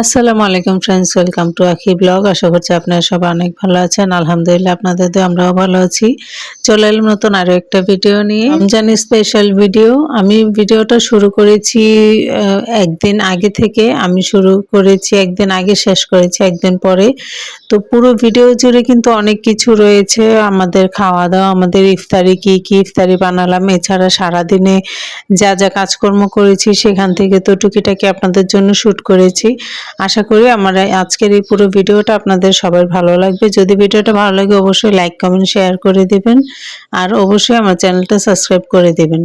আসসালামু আলাইকুম friends welcome to Akhi vlog আশা করছি আপনারা সবাই অনেক ভালো আছেন। আলহামদুলিল্লাহ আপনাদের তো আমরাও ভালো আছি। চলে এলাম নতুন আরও একটা ভিডিও নিয়ে। রমজান স্পেশাল ভিডিও আমি ভিডিওটা শুরু করেছি একদিন আগে থেকে। আমি শুরু করেছি, একদিন আগে শেষ করেছি, একদিন পরে। তো পুরো ভিডিও জুড়ে কিন্তু অনেক কিছু রয়েছে। আমাদের খাওয়া দাওয়া আমাদের ইফতারি, কি কি ইফতারি বানালাম। এছাড়া সারাদিনে যা যা কাজকর্ম করেছি, সেখান থেকে তো টুকিটাকি আপনাদের জন্য শ্যুট করেছি। আশা করি আমার আজকের এই পুরো ভিডিওটা আপনাদের সবার ভালো লাগবে। যদি ভিডিওটা ভালো লাগে, অবশ্যই লাইক কমেন্ট শেয়ার করে দেবেন। আর অবশ্যই আমার চ্যানেলটা সাবস্ক্রাইব করে দেবেন।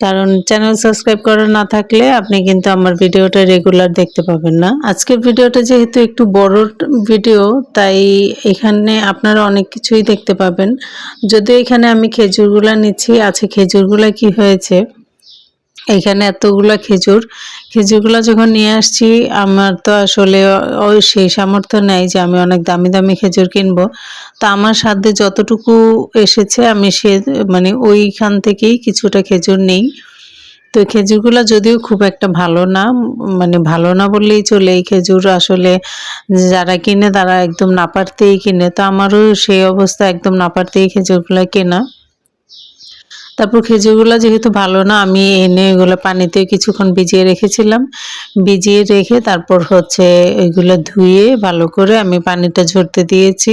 কারণ চ্যানেল সাবস্ক্রাইব করা না থাকলে আপনি কিন্তু আমার ভিডিওটা রেগুলার দেখতে পাবেন না। আজকের ভিডিওটা যেহেতু একটু বড় ভিডিও, তাই এখানে আপনারা অনেক কিছুই দেখতে পাবেন। যদিও এখানে আমি খেজুরগুলা নিচ্ছি, আছে খেজুরগুলা কি হয়েছে? এখানে এতগুলো খেজুর। খেজুরগুলো যখন নিয়ে আসছি, আমার তো আসলে ওই সেই সামর্থ্য নেই যে আমি অনেক দামি দামি খেজুর কিনবো। তো আমার সাধ্যে যতটুকু এসেছে, আমি সে মানে ওইখান থেকেই কিছুটা খেজুর নেই। তো খেজুরগুলো যদিও খুব একটা ভালো না মানে ভালো না বললেই চলে। এই খেজুর আসলে যারা কিনে তারা একদম না পারতেই কিনে। তো আমারও সেই অবস্থা, একদম না পারতেই খেজুরগুলো কেনা। তারপর খেজুরগুলো যেহেতু ভালো না, আমি এনে এগুলো পানিতে কিছুক্ষণ ভিজিয়ে রেখেছিলাম। ভিজিয়ে রেখে তারপর হচ্ছে এগুলো ধুয়ে ভালো করে আমি পানিটা ঝরতে দিয়েছি।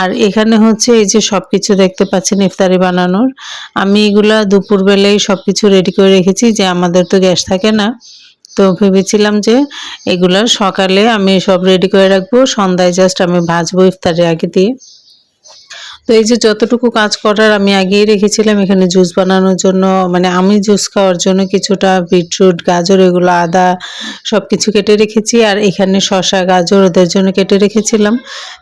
আর এখানে হচ্ছে এই যে সব কিছু দেখতে পাচ্ছেন ইফতারি বানানোর। আমি এগুলা দুপুরবেলায় সব কিছু রেডি করে রেখেছি যে আমাদের তো গ্যাস থাকে না। তো ভেবেছিলাম যে এগুলা সকালে আমি সব রেডি করে রাখব, সন্ধ্যায় জাস্ট আমি ভাজবো ইফতারের আগে দিয়ে। তো এই যে যতটুকু কাজ করার আমি আগেই রেখেছিলাম এখানে জুস বানানোর জন্য মানে আমি জুস খাওয়ার জন্য কিছুটা বিটরুট, গাজর, এগুলো আদা সব কিছু কেটে রেখেছি আর এখানে শসা, গাজর ওদের জন্য কেটে রেখেছিলাম।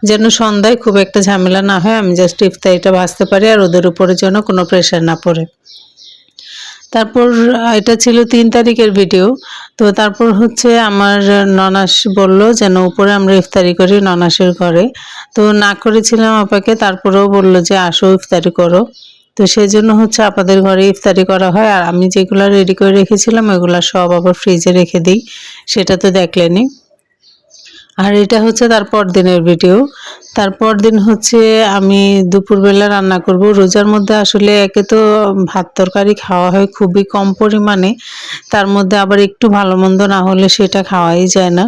যেন সন্ধ্যায় খুব একটা ঝামেলা না হয়, আমি জাস্ট ইফতারিটা ভাজতে পারি আর ওদের উপরে যেন কোনো প্রেশার না পড়ে। তারপর এটা ছিল তিন তারিখের ভিডিও তো তারপর হচ্ছে আমার ননাস বলল যেন উপরে আমরা ইফতারি করি ননাসের ঘরে। তো না করেছিলাম আপাকে, তারপরেও বলল যে আসো ইফতারি করো। তো সেই জন্য হচ্ছে আপনাদের ঘরে ইফতারি করা হয়। আর আমি যেগুলো রেডি করে রেখেছিলাম, ওইগুলো সব আবার ফ্রিজে রেখে দিই। সেটা তো দেখলেনি আর এটা হচ্ছে তারপর দিনের ভিডিও তারপর দিন হচ্ছে আমি দুপুরবেলা রান্না করব। রোজার মধ্যে আসলে একে তো ভাত তরকারি খাওয়া হয় খুবই কম পরিমাণে। তার মধ্যে আবার একটু ভালো মন্দ না হলে সেটা খাওয়াই যায় না।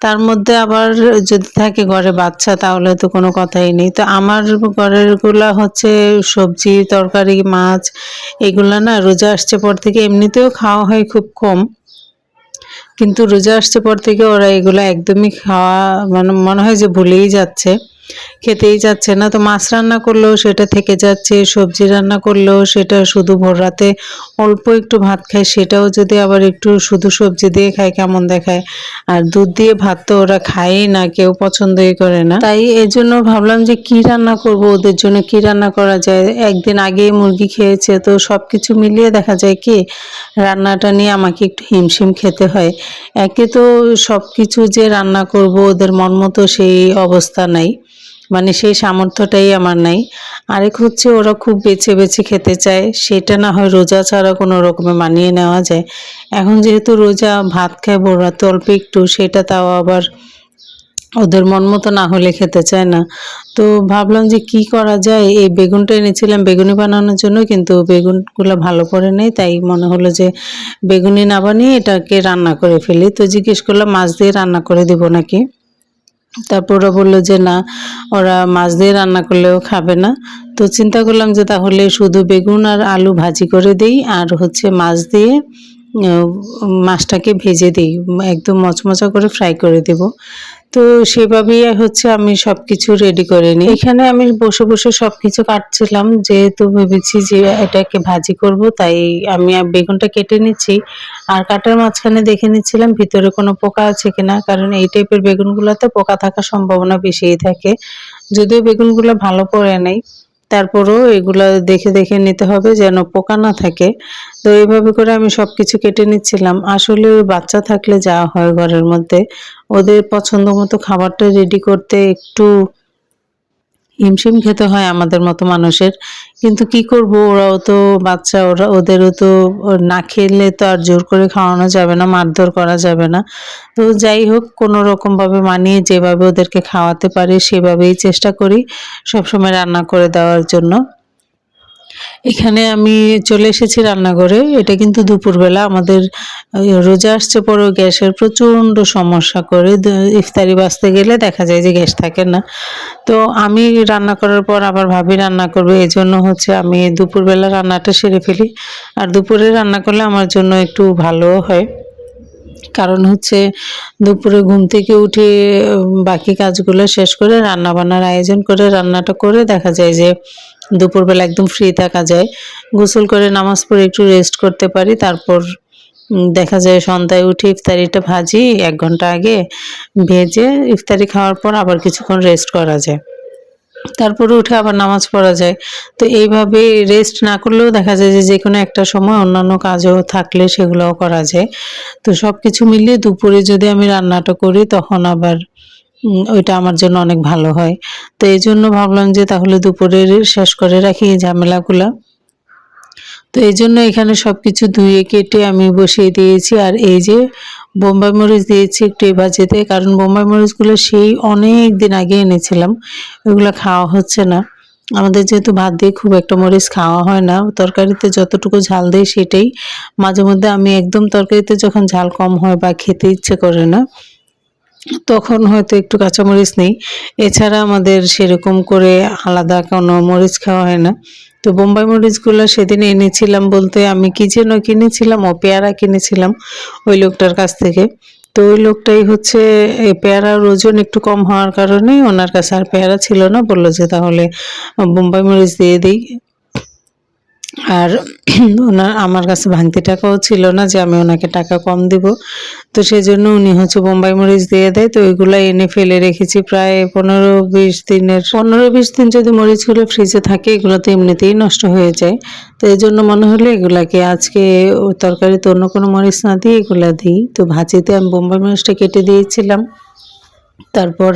তার মধ্যে আবার যদি থাকে ঘরে বাচ্চা, তাহলে তো কোনো কথাই নেই। তো আমার ঘরেরগুলা হচ্ছে সবজি, তরকারি, মাছ, এগুলা না রোজা আসছে পর থেকে এমনিতেও খাওয়া হয় খুব কম। কিন্তু রোজা আসছে পর থেকে ওরা এগুলো একদমই খাওয়া মানে মনে হয় যে ভুলেই যাচ্ছে। খেতেই যাচ্ছে না। তো মাছ রান্না করলেও সেটা থেকে যাচ্ছে, সবজি রান্না করলেও সেটা শুধু ভোর রাতে অল্প একটু ভাত খায়, সেটাও যদি আবার একটু শুধু সবজি দিয়ে খায় কেমন দেখায়। আর দুধ দিয়ে ভাত তো ওরা খায়ই না, কেউ পছন্দই করে না। তাই এজন্য ভাবলাম যে কি রান্না করব, ওদের জন্য কি রান্না করা যায়? একদিন আগেই মুরগি খেয়েছে, তো সব কিছু মিলিয়ে দেখা যায় কি, রান্নাটা নিয়ে আমাকে একটু হিমশিম খেতে হয়। একে তো সব কিছু যে রান্না করব, ওদের মন মতো সেই অবস্থা নাই। মানে সেই সামর্থ্যটাই আমার নাই। আরেক হচ্ছে ওরা খুব বেছে বেছে খেতে চায়, সেটা না হয় রোজা ছাড়া কোনো রকমে মানিয়ে নেওয়া যায়। এখন যেহেতু রোজা ভাত খায় বোরাতে অল্প একটু, সেটা তাও আবার ওদের মন মতো না হলে খেতে চায় না। তো ভাবলাম যে কি করা যায়? এই বেগুনটা এনেছিলাম বেগুনি বানানোর জন্য, কিন্তু বেগুনগুলো ভালো করে নেই, তাই মনে হলো যে বেগুনি না বানিয়ে এটাকে রান্না করে ফেলি। তো জিজ্ঞেস করলাম, মাছ দিয়ে রান্না করে দেবো নাকি? তারপর ওরা বলল যে, না, ওরা মাছ দিয়ে রান্না করলেও খাবে না। তো চিন্তা করলাম যে, তাহলে শুধু বেগুন আর আলু ভাজি করে দিই, আর হচ্ছে মাছ দিয়ে মাছটাকে ভেজে দিই, একদম মচমচা করে ফ্রাই করে দেব। তো সেভাবেই হচ্ছে আমি সবকিছু রেডি করে নিই। এখানে আমি বসে বসে সবকিছু কাটছিলাম, যেহেতু ভেবেছি যে এটাকে ভাজি করব, তাই আমি বেগুনটা কেটে নিচ্ছি। আর কাটার মাঝখানে দেখে নিচ্ছিলাম, ভিতরে কোনো পোকা আছে কিনা, কারণ এই টাইপের বেগুনগুলোতে পোকা থাকার সম্ভাবনা বেশিই থাকে। যদিও বেগুনগুলো ভালো পড়ে নেই তারপরেও এগুলো দেখে দেখে নিতে হবে যেন পোকা না থাকে। তো এইভাবে করে আমি সব কিছু কেটে নিচ্ছিলাম। আসলে ওই বাচ্চা থাকলে যা হয় ঘরের মধ্যে। ওদের পছন্দ মতো খাবারটা রেডি করতে একটু হিমশিম খেতে হয় আমাদের মতো মানুষের। কিন্তু কি করব? ওরাও তো বাচ্চা, ওরা, ওদেরও তো না খেলে তো আর জোর করে খাওয়ানো যাবে না, মারধর করা যাবে না। তো যাই হোক, কোনো রকমভাবে মানিয়ে যেভাবে ওদেরকে খাওয়াতে পারি, সেভাবেই চেষ্টা করি সবসময় রান্না করে দেওয়ার জন্য। এখানে আমি চলে এসেছি রান্নাঘরে। এটা কিন্তু দুপুরবেলা। আমাদের রোজা আসছে পরেও গ্যাসের প্রচণ্ড সমস্যা করে। ইফতারি বাঁচতে গেলে দেখা যায় যে গ্যাস থাকে না। তো আমি রান্না করার পর আবার ভাবি রান্না করবে। এই জন্য হচ্ছে আমি দুপুরবেলা রান্নাটা সেরে ফেলি। আর দুপুরে রান্না করলে আমার জন্য একটু ভালো হয়। কারণ হচ্ছে দুপুরে ঘুম থেকে উঠে বাকি কাজগুলো শেষ করে রান্না বান্নার আয়োজন করে রান্নাটা করে দেখা যায় যে দুপুরবেলা একদম ফ্রি থাকা যায়। গোসল করে নামাজ পড়ে একটু রেস্ট করতে পারি, তারপর দেখা যায় সন্ধ্যায় উঠে ইফতারিটা ভাজি, এক ঘণ্টা আগে ভেজে ইফতারি খাওয়ার পর আবার কিছুক্ষণ রেস্ট করা যায়। তারপরে উঠে আবার নামাজ পড়া যায়। তো এইভাবে রেস্ট না করলেও দেখা যায় যে যে কোনো একটা সময় অন্যান্য কাজও থাকলে সেগুলোও করা যায়। তো সব কিছু মিলিয়ে দুপুরে যদি আমি রান্নাটা করি, তখন আবার ওইটা আমার জন্য অনেক ভালো হয়। তো এই জন্য ভাবলাম যে তাহলে দুপুরে শেষ করে রাখি এই ঝামেলাগুলা। তো এই জন্য এখানে সব কিছু ধুয়ে কেটে আমি বসিয়ে দিয়েছি। আর এই যে বোম্বাই মরিচ দিয়েছি একটু এই ভাজিতে, কারণ বোম্বাই মরিচগুলো সেই অনেক দিন আগে এনেছিলাম ওগুলো খাওয়া হচ্ছে না। আমাদের যেহেতু ভাত দিয়ে খুব একটা মরিচ খাওয়া হয় না, তরকারিতে যতটুকু ঝাল দেয় সেটাই। মাঝে মধ্যে আমি একদম তরকারিতে যখন ঝাল কম হয় বা খেতে ইচ্ছে করে না তখন হয়তো একটু কাঁচামরিচ নেই। এছাড়া আমাদের সেরকম করে আলাদা কোনো মরিচ খাওয়া হয় না। তো বোম্বাই মরিচগুলো সেদিন এনেছিলাম বলতে আমি কি যেন কিনেছিলাম, ও পেয়ারা কিনেছিলাম ওই লোকটার কাছ থেকে। তো ওই লোকটাই হচ্ছে এই পেয়ারার ওজন একটু কম হওয়ার কারণে ওনার কাছে আর পেয়ারা ছিল না, বলল যে তাহলে বোম্বাই মরিচ দিয়ে দিই। আর ওনার আমার কাছে ভাঙতি টাকাও ছিল না যে আমি ওনাকে টাকা কম দিব। তো সেই জন্য উনি হচ্ছে বোম্বাই মরিচ দিয়ে দেয়। তো ওইগুলো এনে ফেলে রেখেছি প্রায় পনেরো বিশ দিনের। পনেরো বিশ দিন যদি মরিচগুলো ফ্রিজে থাকে, এগুলো তো এমনিতেই নষ্ট হয়ে যায়। তো এই জন্য মনে হলো এগুলাকে আজকে তরকারিতে অন্য কোনো মরিচ না দিয়ে এগুলা দিই। তো ভাজিতে আমি বোম্বাই মরিচটা কেটে দিয়েছিলাম। তারপর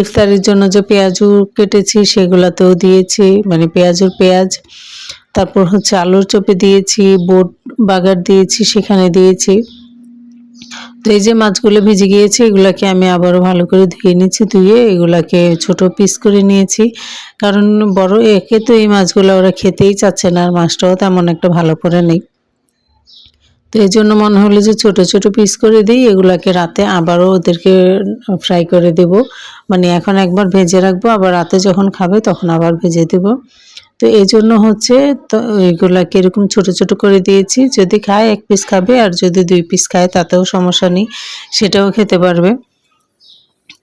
ইফতারের জন্য যে পেঁয়াজু কেটেছি সেগুলাতেও দিয়েছি মানে পেঁয়াজুর পেঁয়াজ। তারপর হচ্ছে আলুর চপে দিয়েছি, বোট বাগার দিয়েছি, সেখানে দিয়েছি। তো এই যে মাছগুলো ভেজে গিয়েছে, এগুলাকে আমি আবারও ভালো করে ধুয়ে নিচ্ছি, ধুয়ে এগুলাকে ছোট পিস করে নিয়েছি। কারণ বড়, একে তো এই মাছগুলো ওরা খেতেই চাচ্ছে না, আর মাছটাও তেমন একটা ভালো করে নেই। তো এই জন্য মনে হলো যে ছোট ছোট পিস করে দিই, এগুলাকে রাতে আবারও ওদেরকে ফ্রাই করে দেব। মানে এখন একবার ভেজে রাখব, আবার রাতে যখন খাবে তখন আবার ভেজে দেব। তো এই জন্য হচ্ছে, তো এগুলাকে এরকম ছোট ছোট করে দিয়েছি। যদি খায় এক পিস খাবে, আর যদি দুই পিস খায় তাতেও সমস্যা নেই, সেটাও খেতে পারবে।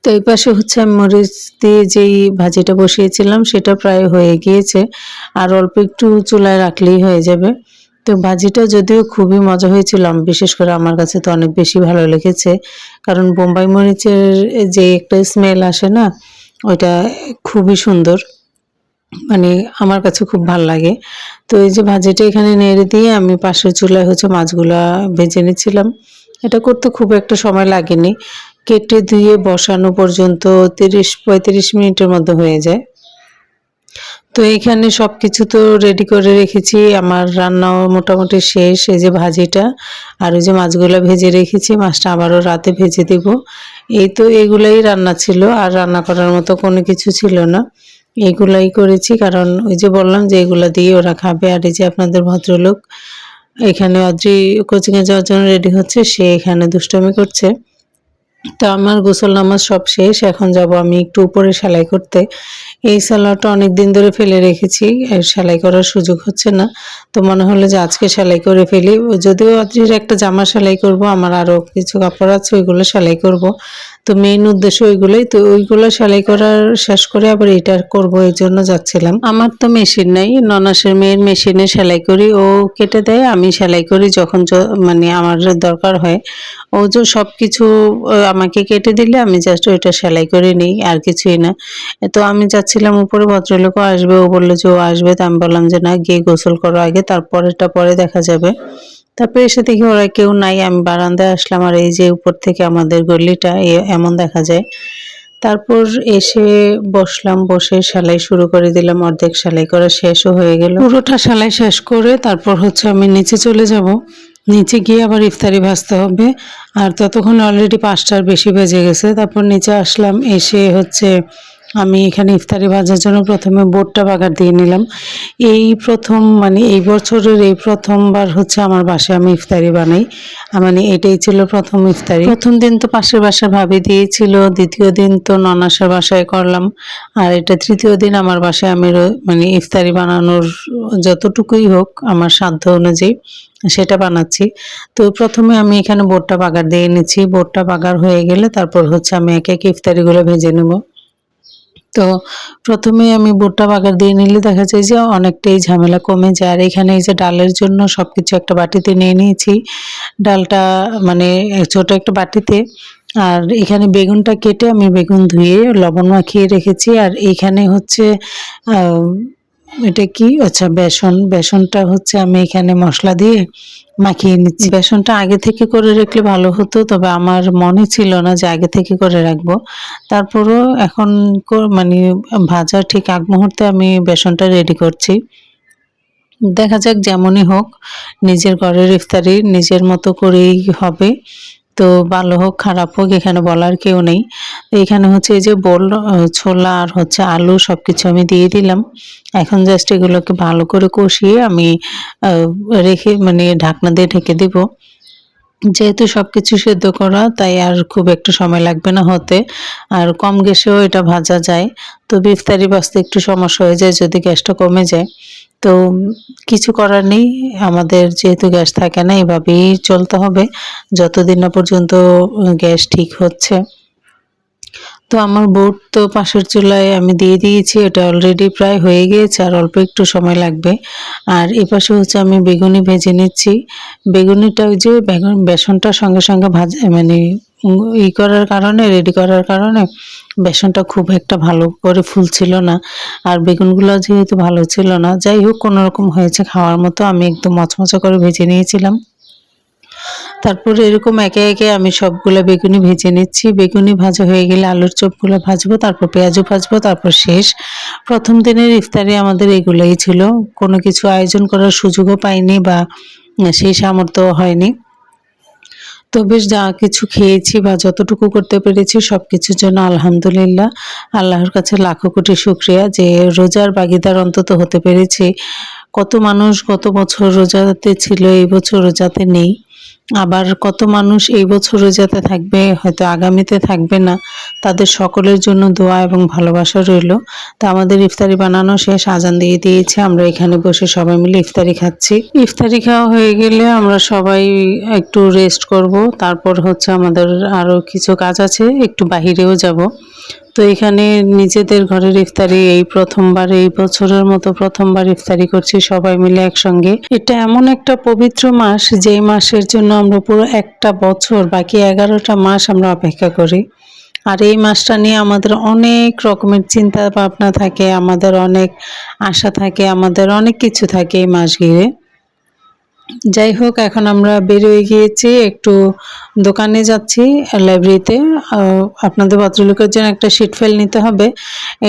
তো এই পাশে হচ্ছে আমি মরিচ দিয়ে যেই ভাজিটা বসিয়েছিলাম, সেটা প্রায় হয়ে গিয়েছে। আর অল্প একটু চুলায় রাখলেই হয়ে যাবে। তো ভাজিটা যদিও খুবই মজা হয়েছিল বিশেষ করে আমার কাছে তো অনেক বেশি ভালো লেগেছে। কারণ বোম্বাই মরিচের যে একটা স্মেল আসে না, ওইটা খুবই সুন্দর। মানে আমার কাছে খুব ভালো লাগে। তো এই যে ভাজিটা এখানে নেড়ে দিয়ে আমি পাশের চুলায় হচ্ছে মাছগুলা ভেজে নিচ্ছিলাম। এটা করতে খুব একটা সময় লাগেনি। কেটে ধুয়ে বসানো পর্যন্ত তিরিশ পঁয়ত্রিশ মিনিটের মধ্যে হয়ে যায়। তো এখানে সব কিছু তো রেডি করে রেখেছি। আমার রান্নাও মোটামুটি শেষ, এই যে ভাজিটা আর ওই যে মাছগুলো ভেজে রেখেছি, মাছটা আবারও রাতে ভেজে দেব। এই তো এগুলাই রান্না ছিল, আর রান্না করার মতো কোনো কিছু ছিল না। এগুলাই করেছি কারণ ওই যে বললাম যে এগুলা দিয়ে ওরা খাবে। আর এই যে আপনাদের ভদ্রলোক, এখানে অদ্রি কোচিংয়ে যাওয়ার জন্য রেডি হচ্ছে, সে এখানে দুষ্টামি করছে। তো আমার গোসল নামাজ সব শেষ, এখন যাব আমি একটু উপরে সেলাই করতে। এই সালোয়ারটা অনেক দিন ধরে ফেলে রেখেছি সেলাই করার সুযোগ হচ্ছে না। তো মনে হলো যে আজকে সেলাই করে ফেলি। যদিও আজকের একটা জামা সেলাই করব, আমার আরও কিছু কাপড় আছে, ওইগুলো সেলাই করব। তো মেইন উদ্দেশ্য ওইগুলোই। তো ওইগুলো সেলাই করার শেষ করে আবার এটা করব, এই জন্য যাচ্ছিলাম। আমার তো মেশিন নাই, ননাসের মেয়ের মেশিনে সেলাই করি। ও কেটে দেয়, আমি সেলাই করি যখন মানে আমার দরকার হয়। ও যে সব কিছু আমাকে কেটে দিলে আমি জাস্ট ওইটা সেলাই করে নিই, আর কিছুই না। তো আমি যাচ্ছিলাম উপরে ভদ্রলোকও আসবে। ও বলল, যে ও আসবে তো আমি বললাম যে, না, গিয়ে গোসল করো আগে, তারপরেরটা পরে দেখা যাবে। তারপরে এসে দেখি ওরা কেউ নাই, আমি বারান্দায় আসলাম। আর এই যে উপর থেকে আমাদের গলিটা এমন দেখা যায়। তারপর এসে বসলাম, বসে সেলাই শুরু করে দিলাম, অর্ধেক সেলাই করা শেষও হয়ে গেল। পুরোটা সেলাই শেষ করে তারপর হচ্ছে আমি নিচে চলে যাব। নিচে গিয়ে আবার ইফতারি ভাজতে হবে। আর ততক্ষণ অলরেডি পাঁচটার বেশি বেজে গেছে। তারপর নিচে আসলাম, এসে হচ্ছে আমি এখানে ইফতারি ভাজার জন্য প্রথমে বোটটা বাগার দিয়ে নিলাম। এই প্রথম মানে এই বছরের এই প্রথমবার হচ্ছে আমার বাসায় আমি ইফতারি বানাই। মানে এটাই ছিল প্রথম ইফতারি। প্রথম দিন তো পাশের বাসা ভাবি দিয়েছিল, দ্বিতীয় দিন তো ননাসের বাসায় করলাম। আর এটা তৃতীয় দিন আমার বাসায় আমি মানে ইফতারি বানানোর যতটুকুই হোক আমার সাধ্য অনুযায়ী সেটা বানাচ্ছি। তো প্রথমে আমি এখানে বোটটা বাগার দিয়ে নিচ্ছি বোটটা বাগার হয়ে গেলে তারপর হচ্ছে আমি একে একে ইফতারিগুলো ভেজে নেব। তো প্রথমে আমি বোটটা বাগার দিয়ে নিলে দেখা যায় যে অনেকটাই ঝামেলা কমে যায়। আর এখানে এই যে ডালের জন্য সব কিছু একটা বাটিতে নিয়ে নিয়েছি। ডালটা মানে ছোট একটা বাটিতে। আর এখানে বেগুনটা কেটে আমি বেগুন ধুয়ে লবণ মাখিয়ে রেখেছি। আর এখানে হচ্ছে এটা কি? আচ্ছা বেসন। বেসনটা হচ্ছে আমি এখানে মশলা দিয়ে মাখিয়ে নিচ্ছি। বেসনটা আগে থেকে করে রাখলে ভালো হতো, তবে আমার মনে ছিল না যে আগে থেকে করে রাখব। তারপরও এখন মানে ভাজা ঠিক আগ মুহূর্তে আমি বেসনটা রেডি করছি। দেখা যাক যেমনই হোক, নিজের ঘরের ইফতারি নিজের মতো করেই হবে। তো ভালো হোক, খারাপ হোক, এখানে বলার কেউ নেই। এখানে হচ্ছে এই যে বোল ছোলা আর হচ্ছে আলু সব কিছু আমি দিয়ে দিলাম। এখন জাস্ট এগুলোকে ভালো করে কষিয়ে আমি রেখে মানে ঢাকনা দিয়ে ঢেকে দিব। যেহেতু সব কিছু সেদ্ধ করা, তাই আর খুব একটু সময় লাগবে না হতে। আর কম গ্যাসেও এটা ভাজা যায়। তো ইফতারি বাঁচতে একটু সমস্যা হয়ে যায় যদি গ্যাসটা কমে যায়। তো কিছু করার নেই, আমাদের যেহেতু গ্যাস থাকে না, এভাবেই চলতে হবে। যতদিন না পর্যন্ত গ্যাস ঠিক হচ্ছে। তো আমার বোট তো পাশের চুলায় আমি দিয়ে দিয়েছি, এটা অলরেডি প্রায় হয়ে গিয়েছে, আর অল্প একটু সময় লাগবে। আর এ পাশে হচ্ছে আমি বেগুনি ভেজে নিচ্ছি। বেগুনিটা ওই যে বেগুন বেসনটা সঙ্গে সঙ্গে ভাজা মানে ই করার কারণে রেডি করার কারণে বেসনটা খুব একটা ভালো করে ফুলছিল না। আর বেগুনগুলো যেহেতু ভালো ছিল না, যাই হোক কোনো রকম হয়েছে খাওয়ার মতো, আমি একদম মচমচা করে ভেজে নিয়েছিলাম। তারপর এরকম একে একে আমি সবগুলো বেগুনি ভেজে নিচ্ছি। বেগুনি ভাজা হয়ে গেলে আলুর চপগুলো ভাজবো, তারপর পেঁয়াজও ভাজবো, তারপর শেষ। প্রথম দিনের ইফতারে আমাদের এগুলোই ছিল। কোনো কিছু আয়োজন করার সুযোগও পাইনি বা সেই সামর্থ্য হয়নি। তো বেশ যা কিছু খেয়েছি বা যতটুকু করতে পেরেছি সব কিছুর জন্য আলহামদুলিল্লাহ। আল্লাহর কাছে লাখো কোটি শুক্রিয়া যে রোজার বাগিদার অন্তত হতে পেরেছি। কত মানুষ গত বছর রোজাতে ছিল, এই বছর রোজাতে নেই। আবার কত মানুষ এই বছর রোজাতে থাকবে, হয়তো আগামীতে থাকবে না, তাদের সকলের জন্য দোয়া এবং ভালোবাসা রইল। তো আমাদের ইফতারি বানানো শেষ, আজান দিয়ে দিয়েছে, আমরা এখানে বসে সবাই মিলে ইফতারি খাচ্ছি। ইফতারি খাওয়া হয়ে গেলে আমরা সবাই একটু রেস্ট করব, তারপর হচ্ছে আমাদের আরও কিছু কাজ আছে, একটু বাহিরেও যাব। তো এখানে নিজেদের ঘরের ইফতারি এই প্রথমবার, এই বছরের মতো প্রথমবার ইফতারি করছি সবাই মিলে একসঙ্গে। এটা এমন একটা পবিত্র মাস, যেই মাসের জন্য আমরা পুরো একটা বছর, বাকি এগারোটা মাস আমরা অপেক্ষা করি। আর এই মাসটা নিয়ে আমাদের অনেক রকমের চিন্তা ভাবনা থাকে, আমাদের অনেক আশা থাকে, আমাদের অনেক কিছু থাকে এই মাস ঘিরে। যাই হোক এখন আমরা বেরোয় গিয়েছি, একটু দোকানে যাচ্ছি লাইব্রেরিতে আপনাদের ভদ্রলোকের জন্য একটা শিট ফেল নিতে হবে।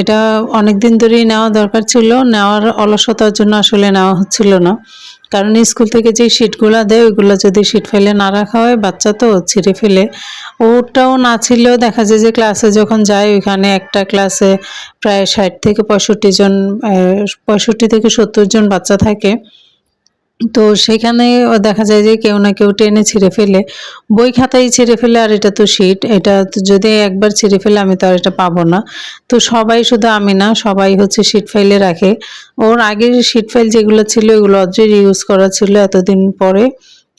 এটা অনেক দিন ধরেই নেওয়া দরকার ছিল, নেওয়ার অলসতার জন্য আসলে নেওয়া হচ্ছিল না। কারণ স্কুল থেকে যে শিটগুলো দেয়, ওইগুলো যদি শিট ফেলে না রাখা হয়, বাচ্চা তো ছিঁড়ে ফেলে। ওটাও না ছিলেও দেখা যায় যে ক্লাসে যখন যায়, ওইখানে একটা ক্লাসে প্রায় ষাট থেকে পঁয়ষট্টি জন পঁয়ষট্টি থেকে সত্তর জন বাচ্চা থাকে। তো সেখানে দেখা যায় যে কেউ না কেউ টেনে ছিঁড়ে ফেলে। বই খাতাই ছিঁড়ে ফেলে আর এটা তো শিট এটা যদি একবার ছিঁড়ে ফেলে আমি তো আর এটা পাবো না। তো সবাই শুধু আমি না, সবাই হচ্ছে শিট ফাইলে রাখে। ওর আগের শিট ফাইল যেগুলো ছিল এগুলো অদ্রির ইউজ করা ছিল এতদিন পরে।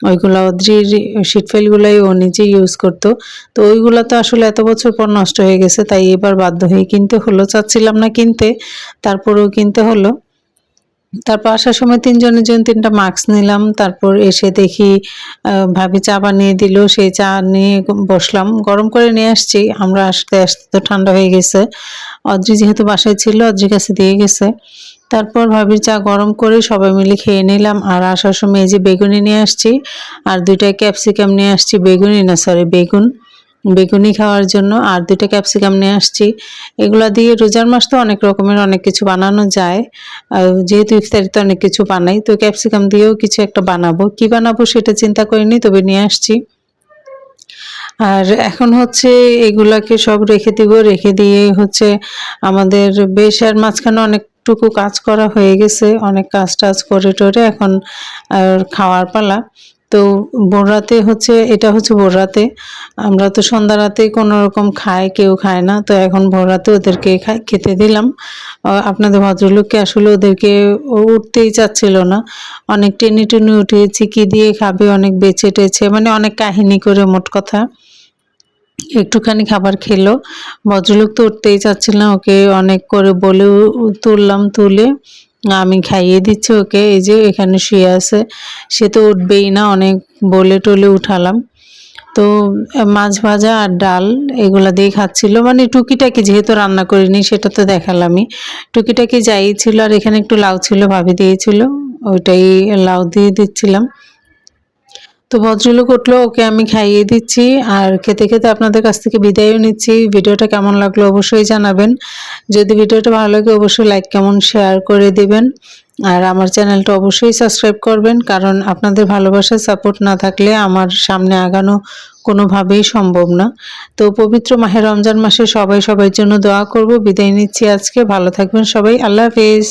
ওইগুলো অদ্রির শিট ফাইলগুলোই ও নিজে ইউজ করতো। তো ওইগুলো তো আসলে এত বছর পর নষ্ট হয়ে গেছে, তাই এবার বাধ্য হয়ে কিনতে হলো। চাচ্ছিলাম না কিনতে, তারপরেও কিনতে হলো। তারপর আসার সময় তিনজনের জন্য তিনটা মাস্ক নিলাম। তারপর এসে দেখি ভাবি চা বানিয়ে দিল। সেই চা নিয়ে বসলাম। গরম করে নিয়ে আসছি। আমরা আসতে আসতে তো ঠান্ডা হয়ে গেছে। অদ্রি যেহেতু বাসায় ছিল, অদ্রির কাছে দিয়ে গেছে। তারপর ভাবির চা গরম করে সবাই মিলে খেয়ে নিলাম। আর আসার সময় এই যে বেগুনি নিয়ে আসছি, আর দুইটা ক্যাপসিকাম নিয়ে আসছি। বেগুনি না সরি বেগুন। বেগুনি খাওয়ার জন্য আর দুটো ক্যাপসিকাম নিয়ে আসছি। এগুলো দিয়ে রোজার মাস তো অনেক রকমের অনেক কিছু বানানো যায়। যেহেতু ইফতারিতে অনেক কিছু বানাই, তো ক্যাপসিকাম দিয়েও কিছু একটা বানাবো। কি বানাবো সেটা চিন্তা করিনি, তবে নিয়ে আসছি। আর এখন হচ্ছে এগুলাকে সব রেখে দিব। রেখে দিয়ে হচ্ছে আমাদের বেশ আর মাঝখানে অনেকটুকু কাজ করা হয়ে গেছে। অনেক কাজ টাজ করে টরে এখন আর খাওয়ার পালা। তো বোররাতে হচ্ছে, এটা হচ্ছে বোররাতে আমরা তো সন্ধ্যা রাতে কোনো রকম খাই, কেউ খায় না। তো এখন ভোররাতে ওদেরকে খেতে দিলাম। আপনাদের ভদ্রলোককে আসলে ওদেরকে উঠতেই চাচ্ছিল না। অনেক টেনে টেনে উঠিয়েছি কী দিয়ে খাবে, অনেক বেঁচে টেছে মানে অনেক কাহিনী করে মোট কথা। একটুখানি খাবার খেলো। ভদ্রলোক তো উঠতেই চাচ্ছিল না, ওকে অনেক করে বলে উ- তুললাম, তুলে। আমি খাইয়ে দিচ্ছি, ওকে। এই যে এখানে শুয়ে আছে। সে তো উঠবেই না, অনেক বলে টলে উঠালাম। তো, মাছ ভাজা আর ডাল এগুলো দিয়ে খাচ্ছিল। মানে টুকিটাকি যেহেতু রান্না করিনি, সেটা তো দেখালামই। টুকিটাকি যাই ছিল আর এখানে একটু লাউ ছিল, ভাবি দিয়েছিল। ওইটাই লাউ দিয়ে দিচ্ছিলাম। তো ভদ্রলোক উঠল, ওকে আমি খাইয়ে দিচ্ছি আর খেতে খেতে আপনাদের কাছ থেকে বিদায়ও নিচ্ছি। ভিডিওটা কেমন লাগল অবশ্যই জানাবেন। যদি ভিডিওটা ভালো লাগে অবশ্যই লাইক কেমন শেয়ার করে দিবেন। আর আমার চ্যানেলটা অবশ্যই সাবস্ক্রাইব করবেন, কারণ আপনাদের ভালোবাসার সাপোর্ট না থাকলে আমার সামনে আগানো কোনোভাবেই সম্ভব না। তো পবিত্র মাহে রমজান মাসে সবাই সবার জন্য দোয়া করব। বিদায় নিচ্ছি আজকে। ভালো থাকবেন সবাই। আল্লাহ হাফেজ।